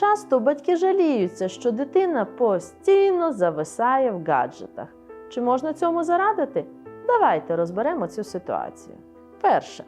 Часто батьки жаліються, що дитина постійно зависає в гаджетах. Чи можна цьому зарадити? Давайте розберемо цю ситуацію. Перше.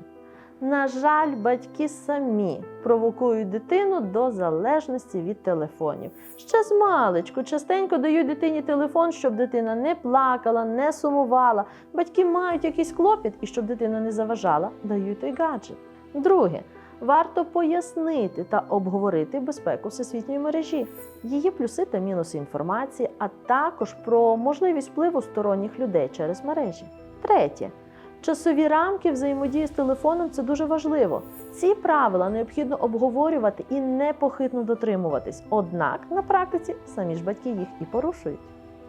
На жаль, батьки самі провокують дитину до залежності від телефонів. Ще з маличку частенько дають дитині телефон, щоб дитина не плакала, не сумувала. Батьки мають якийсь клопіт, і щоб дитина не заважала, дають той гаджет. Друге, варто пояснити та обговорити безпеку всесвітньої мережі, її плюси та мінуси інформації, а також про можливість впливу сторонніх людей через мережі. Третє. Часові рамки взаємодії з телефоном це дуже важливо. Ці правила необхідно обговорювати і непохитно дотримуватись. Однак на практиці самі ж батьки їх і порушують.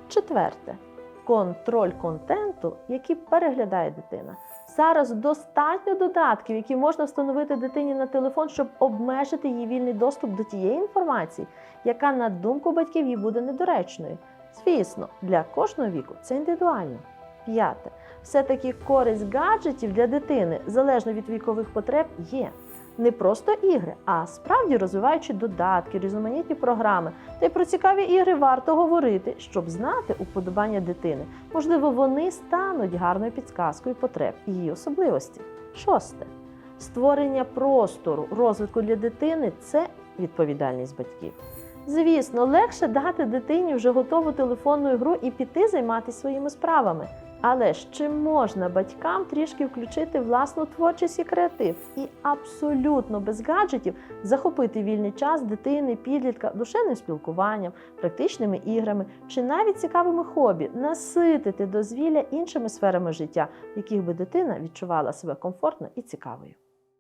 Четверте контроль контенту, який переглядає дитина. Зараз достатньо додатків, які можна встановити дитині на телефон, щоб обмежити її вільний доступ до тієї інформації, яка, на думку батьків, їй буде недоречною. Звісно, для кожного віку це індивідуально. П'яте. Все-таки користь гаджетів для дитини, залежно від вікових потреб, є. Не просто ігри, а справді розвиваючи додатки, різноманітні програми. Та й про цікаві ігри варто говорити, щоб знати уподобання дитини. Можливо, вони стануть гарною підсказкою потреб і її особливості. Шосте. Створення простору розвитку для дитини це відповідальність батьків. Звісно, легше дати дитині вже готову телефонну гру і піти займатися своїми справами. Але ж чи можна батькам трішки включити власну творчість і креатив і абсолютно без гаджетів захопити вільний час дитини, підлітка душевним спілкуванням, практичними іграми чи навіть цікавими хобі, наситити дозвілля іншими сферами життя, в яких би дитина відчувала себе комфортно і цікавою.